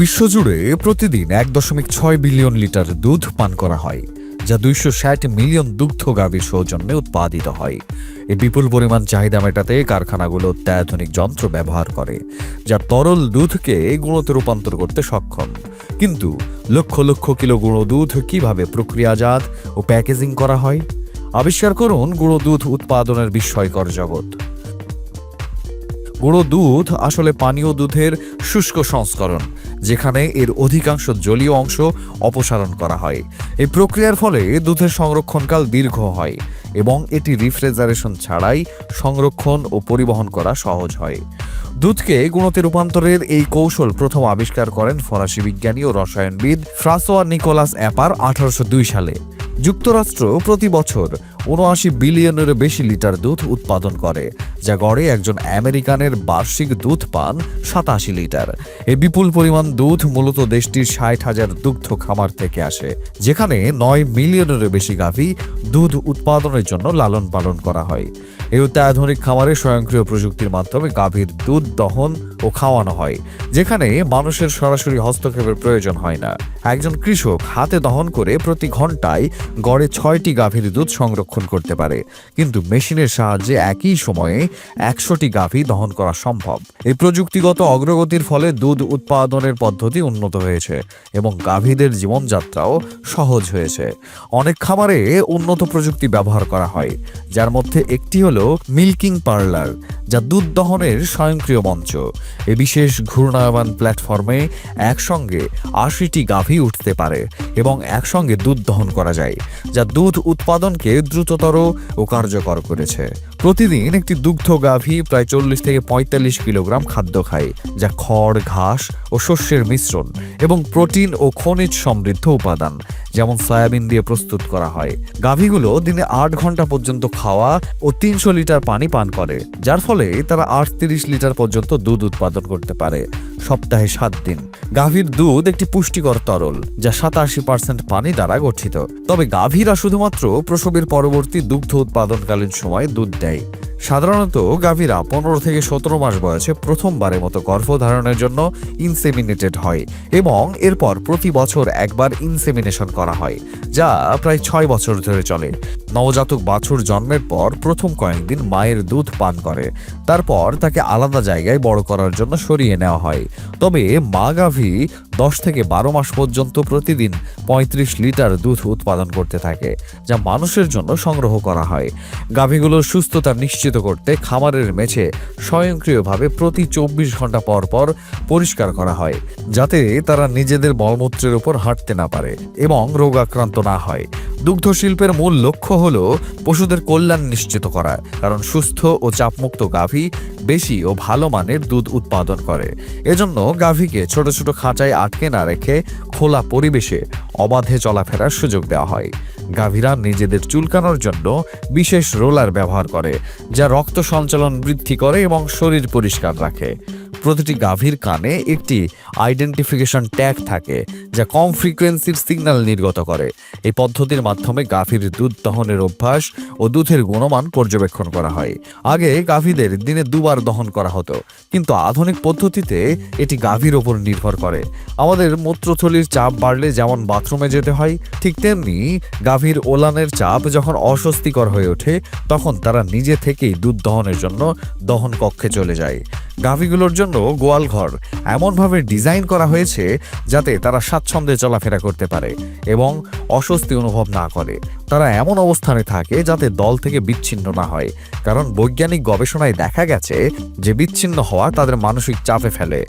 বিশ্বজুড়ে প্রতিদিন এক দশমিক ছয় বিলিয়ন লিটার দুধ পান করা হয়, যা দুইশো ষাট মিলিয়ন দুগ্ধ গাভীর সৌজন্যে উৎপাদিত হয়। এই বিপুল পরিমাণ চাহিদা মেটাতে কারখানাগুলো অত্যাধুনিক যন্ত্র ব্যবহার করে, যা তরল দুধকে গুঁড়োতে রূপান্তর করতে সক্ষম। কিন্তু লক্ষ লক্ষ কিলো গুঁড়ো দুধ কীভাবে প্রক্রিয়াজাত ও প্যাকেজিং করা হয়? আবিষ্কার করুন গুঁড়ো দুধ উৎপাদনের বিস্ময়কর জগৎ। গুঁড়ো দুধ আসলে পানীয় দুধের শুষ্ক সংস্করণ যেখানে এর অধিকাংশ জলীয় অংশ অপসারণ করা হয়। এই প্রক্রিয়ার ফলে দুধের সংরক্ষণকাল দীর্ঘ হয় এবং এটি রিফ্রিজারেশন ছাড়াই সংরক্ষণ ও পরিবহন করা সহজ হয়। দুধকে গুণতে রূপান্তরের এই কৌশল প্রথম আবিষ্কার করেন ফরাসি বিজ্ঞানী ও রসায়নবিদ ফ্রাসোয়া নিকোলাস অ্যাপার আঠারোশো দুই সালে। যুক্তরাষ্ট্র প্রতি বছর উনআশি বিলিয়নের বেশি লিটার দুধ উৎপাদন করে, যা গড়ে একজন আমেরিকানের বার্ষিক দুধ পান সাতাশি লিটার। এই বিপুল পরিমাণ দুধ মূলত দেশটির ষাট হাজার দুগ্ধ খামার থেকে আসে, যেখানে নয় মিলিয়নের বেশি গাভী দুধ উৎপাদনের জন্য লালন পালন করা হয়। এই অত্যাধুনিক খামারে স্বয়ংক্রিয় প্রযুক্তির মাধ্যমে গাভীর দুধ দহন ও খাওয়ানো হয়, যেখানে মানুষের সরাসরি হস্তক্ষেপের প্রয়োজন হয় না। একজন কৃষক হাতে দহন করে প্রতি ঘন্টায় গড়ে ছয়টি গাভীর দুধ সংরক্ষণ করতে পারে। কিন্তু মেশিনের সাহায্যে একই সময়ে একশোটি গাভী দহন করা সম্ভব। এই প্রযুক্তিগত অগ্রগতির ফলে দুধ উৎপাদনের পদ্ধতি উন্নত হয়েছে এবং গাভীদের জীবনযাত্রাও সহজ হয়েছে। অনেক খামারে উন্নত প্রযুক্তি ব্যবহার করা হয়, যার মধ্যে একটি হলো মিল্কিং পার্লার, যা দুধ দহনের স্বয়ংক্রিয় মঞ্চ। এ বিশেষ ঘূর্ণায়মান প্ল্যাটফর্মে একসঙ্গে আশিটি গাভী উঠতে পারে এবং একসঙ্গে দুধ দহন করা যায়, যা দুধ উৎপাদনকে দ্রুততর ও কার্যকর করেছে। প্রতিদিন একটি দুগ্ধ গাভী প্রায় চল্লিশ থেকে পঁয়তাল্লিশ কিলোগ্রাম খাদ্য খায়, যা খড়, ঘাস ও শস্যের মিশ্রণ এবং প্রোটিন ও খনিজ সমৃদ্ধ উপাদান। যেমন সয়াবিন দিয়ে প্রস্তুত করা হয়। গাভীগুলো দিনে আট ঘণ্টা পর্যন্ত খাওয়া ও তিনশো লিটার পানি পান করে, যার ফলে তারা আটত্রিশ লিটার পর্যন্ত দুধ উৎপাদন করতে পারে সপ্তাহে সাত দিন। গাভীর দুধ একটি পুষ্টিকর তরল, যা সাতাশি পার্সেন্ট পানি দ্বারা গঠিত। তবে গাভীরা শুধুমাত্র প্রসবের পরবর্তী দুগ্ধ উৎপাদনকালীন সময় দুধ দেয়। সাধারণত গাভীরা পনেরো থেকে সতেরো মাস বয়সে প্রথমবারের মতো গর্ভধারণের জন্য ইনসেমিনেটেড হয় এবং এরপর প্রতি বছর একবার ইনসেমিনেশন করা হয়, যা প্রায় ছয় বছর ধরে চলে। নবজাতক বাছুর জন্মের পর প্রথম কয়েকদিন মায়ের দুধ পান করে, তারপর তাকে আলাদা জায়গায় বড় করার জন্য সরিয়ে নেওয়া হয়। তবে মা গাভী দশ থেকে বারো মাস পর্যন্ত প্রতিদিন পঁয়ত্রিশ লিটার দুধ উৎপাদন করতে থাকে, যা মানুষের জন্য সংগ্রহ করা হয়। গাভীগুলোর সুস্থতা নিশ্চিত করতে খামারের মেঝে স্বয়ংক্রিয়ভাবে প্রতি চব্বিশ ঘণ্টা পর পর পরিষ্কার করা হয়, যাতে তারা নিজেদের মলমূত্রের উপর হাঁটতে না পারে এবং রোগাক্রান্ত না হয়। দুগ্ধ শিল্পের মূল লক্ষ্য হল পশুদের কল্যাণ নিশ্চিত করা, কারণ সুস্থ ও চাপমুক্ত গাভী বেশি ও ভালো মানের দুধ উৎপাদন করে। এজন্য গাভীকে ছোট ছোট খাঁচায় আটকে না রেখে খোলা পরিবেশে অবাধে চলাফেরার সুযোগ দেওয়া হয়। গাভীরা নিজেদের চুলকানোর জন্য বিশেষ রোলার ব্যবহার করে, যা রক্ত সঞ্চালন বৃদ্ধি করে এবং শরীর পরিষ্কার রাখে। প্রতিটি গাভীর কানে একটি আইডেন্টিফিকেশন ট্যাগ থাকে, যা কম ফ্রিকোয়েন্সির সিগন্যাল নির্গত করে। এই পদ্ধতির মাধ্যমে গাভীর দুধ দহনের অভ্যাস ও দুধের গুণমান পর্যবেক্ষণ করা হয়। আগে গাভীদের দিনে দুবার দহন করা হতো, কিন্তু আধুনিক পদ্ধতিতে এটি গাভীর ওপর নির্ভর করে। আমাদের মূত্রথলির চাপ বাড়লে যেমন বাথরুমে যেতে হয়, ঠিক তেমনি গাভীর ওলানের চাপ যখন অস্বস্তিকর হয়ে ওঠে, তখন তারা নিজে থেকেই দুধ দহনের জন্য দহন কক্ষে চলে যায়। গাভীগুলোর জন্য গোয়াল ঘর এমনভাবে ডিজাইন করা হয়েছে যাতে তারা স্বাচ্ছন্দ্যে চলাফেরা করতে পারে এবং অস্বস্তি অনুভব না করে। তারা এমন অবস্থানে থাকে যাতে দল থেকে বিচ্ছিন্ন না হয়। কারণ বৈজ্ঞানিক গবেষণায় দেখা গেছে যে বিচ্ছিন্ন হওয়া তাদের মানসিক চাপে ফেলে।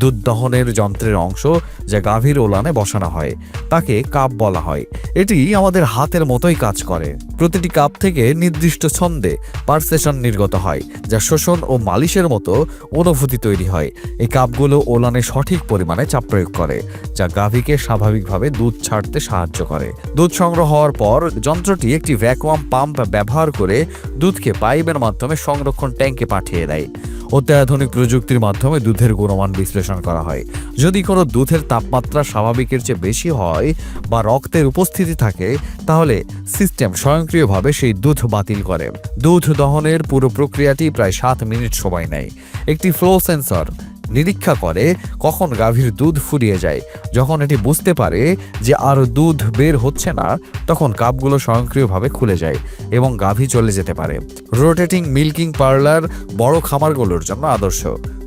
দুধ দহনের যন্ত্রের অংশ যা গাভীর ওলানে বসানো হয়, তাকে কাপ বলা হয়। এটি আমাদের হাতের মতোই কাজ করে। প্রতিটি কাপ থেকে নির্দিষ্ট ছন্দে পারসেশন নির্গত হয়, যা শোষণ ও মালিশের মতো অনুভূতি তৈরি হয়। এই কাপগুলো ওলানে সঠিক পরিমাণে চাপ প্রয়োগ করে, যা গাভীকে স্বাভাবিকভাবে দুধ ছাড়তে সাহায্য করে। দুধ সংগ্রহ হওয়ার পর যন্ত্রটি একটি ভ্যাকুয়াম পাম্প ব্যবহার করে দুধকে পাইপের মাধ্যমে সংরক্ষণ ট্যাঙ্কে পাঠিয়ে দেয়। অত্যাধুনিক প্রযুক্তির মাধ্যমে দুধের গুণমান বিশ্লেষণ করা হয়। যদি কোনো দুধের তাপমাত্রা স্বাভাবিকের চেয়ে বেশি হয় বা রক্তের উপস্থিতি থাকে, তাহলে সিস্টেম স্বয়ংক্রিয়ভাবে সেই দুধ বাতিল করে। দুধ দহনের পুরো প্রক্রিয়াটি প্রায় সাত মিনিট সময় নেয়। একটি ফ্লো সেন্সর নিরীক্ষা করে কখন গাভীর দুধ ফুরিয়ে যায়। যখন এটি বুঝতে পারে যে আর দুধ বের হচ্ছে না, তখন কাপগুলো স্বয়ংক্রিয়ভাবে খুলে যায় এবং গাভী চলে যেতে পারে। রোটেটিং মিল্কিং পার্লার বড় খামারগুলোর জন্য আদর্শ।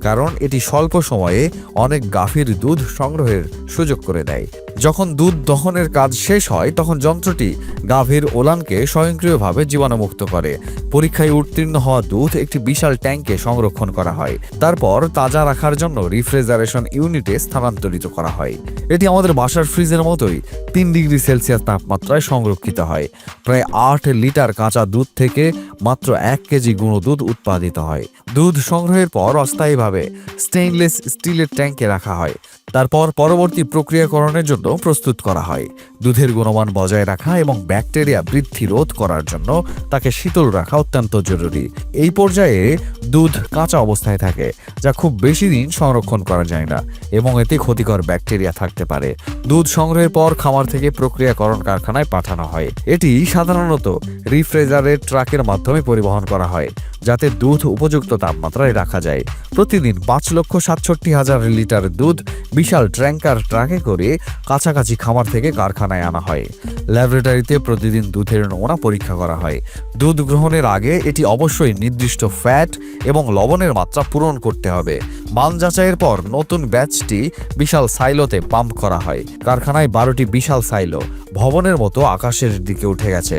কারণ এটি স্বল্প সময়ে অনেক গাভীর দুধ সংগ্রহের সুযোগ করে দেয়। যখন দুধ দহনের কাজ শেষ হয়, তখন যন্ত্রটি গাভীর ওলানকে স্বয়ংক্রিয়ভাবে জীবাণুমুক্ত করে। পরীক্ষায় উত্তীর্ণ হওয়া দুধ একটি বিশাল ট্যাঙ্কে সংরক্ষণ করা হয়। তারপর তাজা রাখার জন্য রিফ্রিজারেশন ইউনিটে স্থানান্তরিত করা হয়। এটি আমাদের বাসার ফ্রিজের মতোই তিন ডিগ্রি সেলসিয়াস তাপমাত্রায় সংরক্ষিত হয়। প্রায় আট লিটার কাঁচা দুধ থেকে মাত্র এক কেজি গুঁড়ো দুধ উৎপাদিত হয়। দুধ সংগ্রহের পর অস্থায়ীভাবে স্টেইনলেস স্টিলের ট্যাঙ্কে রাখা হয়। তারপর পরবর্তী প্রক্রিয়াকরণের জন্য প্রস্তুত করা হয়। দুধের গুণমান বজায় রাখা এবং ব্যাকটেরিয়া বৃদ্ধি রোধ করার জন্য তাকে শীতল রাখা অত্যন্ত জরুরি। এই পর্যায়ে দুধ কাঁচা অবস্থায় থাকে, যা খুব বেশি দিন সংরক্ষণ করা যায় না এবং এতে ক্ষতিকর ব্যাকটেরিয়া থাকতে পারে। দুধ সংগ্রহের পর খামার থেকে প্রক্রিয়াকরণ কারখানায় পাঠানো হয়। এটি সাধারণত রিফ্রিজারেট ট্রাকের মাধ্যমে পরিবহন করা হয়, যাতে দুধ উপযুক্ত তাপমাত্রায় রাখা যায়। প্রতিদিন পাঁচ লক্ষ সাতষট্টি হাজার লিটার দুধ বিশাল ট্র্যাঙ্কার ট্রাকে করে কাছাকাছি খামার থেকে কারখানায় আনা হয়। ল্যাবরেটরিতে প্রতিদিন দুধের নমুনা পরীক্ষা করা হয়। দুধ গ্রহণের আগে এটি অবশ্যই নির্দিষ্ট ফ্যাট এবং লবণের মাত্রা পূরণ করতে হবে। মান যাচাইয়ের পর নতুন ব্যাচটি বিশাল সাইলোতে পাম্প করা হয়। কারখানায় বারোটি বিশাল সাইলো ভবনের মতো আকাশের দিকে উঠে গেছে।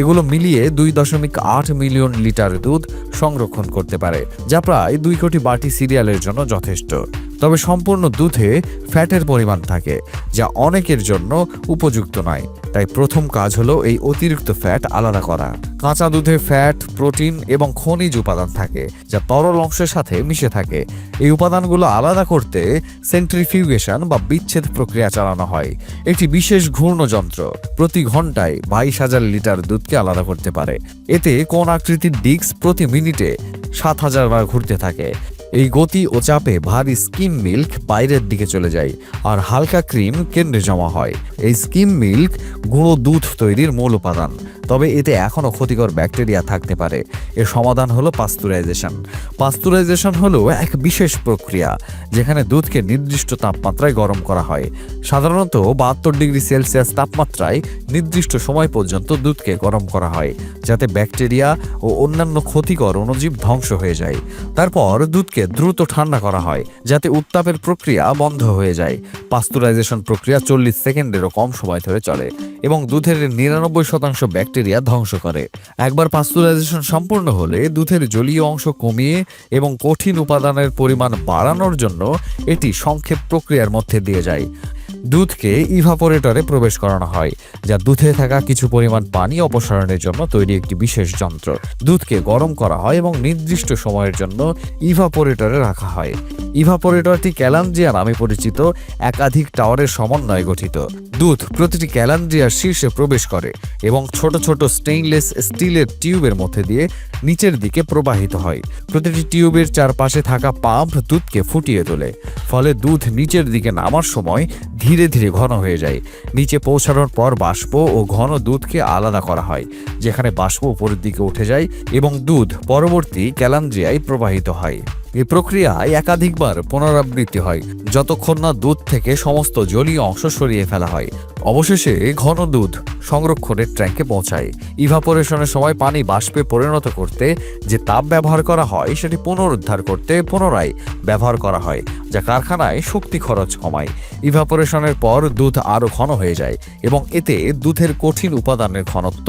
এগুলো মিলিয়ে দুই দশমিক আট মিলিয়ন লিটার দুধ সংরক্ষণ করতে পারে, যা প্রায় দুই কোটি বাটি সিরিয়ালের জন্য যথেষ্ট। তবে সম্পূর্ণ দুধে ফ্যাটের পরিমাণ থাকে, যা অনেকের জন্য উপযুক্ত নয়। তাই প্রথম কাজ হলো এই অতিরিক্ত ফ্যাট আলাদা করা। কাঁচা দুধে ফ্যাট, প্রোটিন এবং খনিজ উপাদান থাকে, যা তরল অংশের সাথে মিশে থাকে। এই উপাদানগুলো আলাদা করতে সেন্ট্রিফিউগেশন বা বিচ্ছেদ প্রক্রিয়া চালানো হয়। একটি বিশেষ ঘূর্ণ যন্ত্র প্রতি ঘন্টায় বাইশ হাজার লিটার দুধকে আলাদা করতে পারে। এতে কোন আকৃতির ডিস্ক প্রতি মিনিটে সাত হাজার বার ঘুরতে থাকে। এই গতি ও চাপে ভারী স্কিম মিল্ক বাইরের দিকে চলে যায় আর হালকা ক্রিম কেন্দ্রে জমা হয়। এই স্কিম মিল্ক গুঁড়ো দুধ তৈরির মূল উপাদান। তবে এতে এখনও ক্ষতিকর ব্যাকটেরিয়া থাকতে পারে। এর সমাধান হলো পাস্তুরাইজেশন। পাস্তুরাইজেশন হলো এক বিশেষ প্রক্রিয়া, যেখানে দুধকে নির্দিষ্ট তাপমাত্রায় গরম করা হয়। সাধারণত বাহাত্তর ডিগ্রি সেলসিয়াস তাপমাত্রায় নির্দিষ্ট সময় পর্যন্ত দুধকে গরম করা হয়, যাতে ব্যাকটেরিয়া ও অন্যান্য ক্ষতিকর অণুজীব ধ্বংস হয়ে যায়। তারপর দুধকে দ্রুত ঠান্ডা করা হয়, যাতে উত্তাপের প্রক্রিয়া বন্ধ হয়ে যায়। পাস্তুরাইজেশন প্রক্রিয়া চল্লিশ সেকেন্ডেরও কম সময় ধরে চলে এবং দুধের নিরানব্বই শতাংশ ব্যাকটেরিয়া ধ্বংস করে। একবার পাস্তুরাইজেশন সম্পূর্ণ হলে দুধের জলীয় অংশ কমিয়ে এবং কঠিন উপাদানের পরিমাণ বাড়ানোর জন্য এটি সংক্ষেপ প্রক্রিয়ার মধ্যে দিয়ে যায়। দুধকে ইভাপোরেটরে প্রবেশ করানো হয়, যা দুধে থাকা কিছু পরিমাণ পানি অপসারণের জন্য তৈরি একটি বিশেষ যন্ত্র। দুধকে গরম করা হয় এবং নির্দিষ্ট সময়ের জন্য ইভাপোরেটরে রাখা হয়। ইভাপোরেটরটি ক্যালান্দ্রিয়া নামে পরিচিত একাধিক টাওয়ারের সমন্বয়ে গঠিত। দুধ প্রতিটি ক্যালান্দ্রিয়ার শীর্ষে প্রবেশ করে এবং ছোট ছোট স্টেইনলেস স্টিলের টিউবের মধ্যে দিয়ে নিচের দিকে প্রবাহিত হয়। প্রতিটি টিউবের চারপাশে থাকা পাম্প দুধকে ফুটিয়ে তোলে। ফলে দুধ নিচের দিকে নামার সময় ধীরে ধীরে ঘন হয়ে যায়। নিচে পৌঁছানোর পর বাষ্প ও ঘন দুধকে আলাদা করা হয়, যেখানে বাষ্প উপরের দিকে উঠে যায় এবং দুধ পরবর্তী ক্যালান্দ্রিয়ায় প্রবাহিত হয়। এই প্রক্রিয়ায় একাধিকবার পুনরাবৃত্তি হয়, যতক্ষণ না দুধ থেকে সমস্ত জলীয় অংশ সরিয়ে ফেলা হয়। অবশেষে ঘন দুধ সংরক্ষণের ট্যাঙ্কে পৌঁছায়। ইভাপোরেশনের সময় পানি বাষ্পে পরিণত করতে যে তাপ ব্যবহার করা হয়, সেটি পুনরুদ্ধার করতে পুনরায় ব্যবহার করা হয়। যা কারখানায় শক্তি খরচ কমায়। ইভাপোরেশনের পর দুধ আরও ঘন হয়ে যায় এবং এতে দুধের কঠিন উপাদানের ঘনত্ব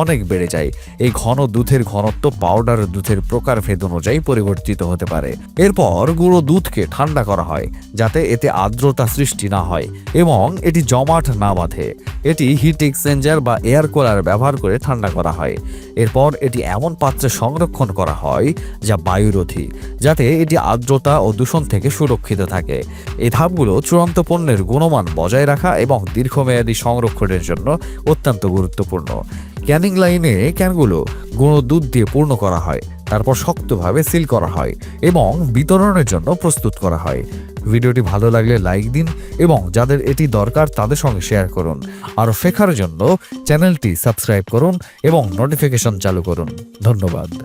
অনেক বেড়ে যায়। এই ঘন দুধের ঘনত্ব পাউডার দুধের প্রকারভেদ অনুযায়ী পরিবর্তিত হতে পারে। এরপর গুঁড়ো দুধকে ঠান্ডা করা হয়, যাতে এতে আর্দ্রতা সৃষ্টি না হয় এবং এটি জমাট না বাঁধে। এটি হিট এক্সচেঞ্জার বা এয়ার কুলার ব্যবহার করে ঠান্ডা করা হয়। এরপর এটি এমন পাত্রে সংরক্ষণ করা হয় যা বায়ুরোধী, যাতে এটি আর্দ্রতা ও দূষণ থেকে সুরক্ষিত থাকে। এই ধাপগুলো চূড়ান্ত পণ্যের গুণমান বজায় রাখা এবং দীর্ঘমেয়াদী সংরক্ষণের জন্য অত্যন্ত গুরুত্বপূর্ণ। ক্যানিং লাইনে ক্যানগুলো গুঁড়ো দুধ দিয়ে পূর্ণ করা হয়, তারপর শক্তভাবে সিল করা হয় এবং বিতরণের জন্য প্রস্তুত করা হয়। ভিডিওটি ভালো লাগলে লাইক দিন এবং যাদের এটি দরকার তাদের সঙ্গে শেয়ার করুন। আরও শেখার জন্য চ্যানেলটি সাবস্ক্রাইব করুন এবং নোটিফিকেশন চালু করুন। ধন্যবাদ।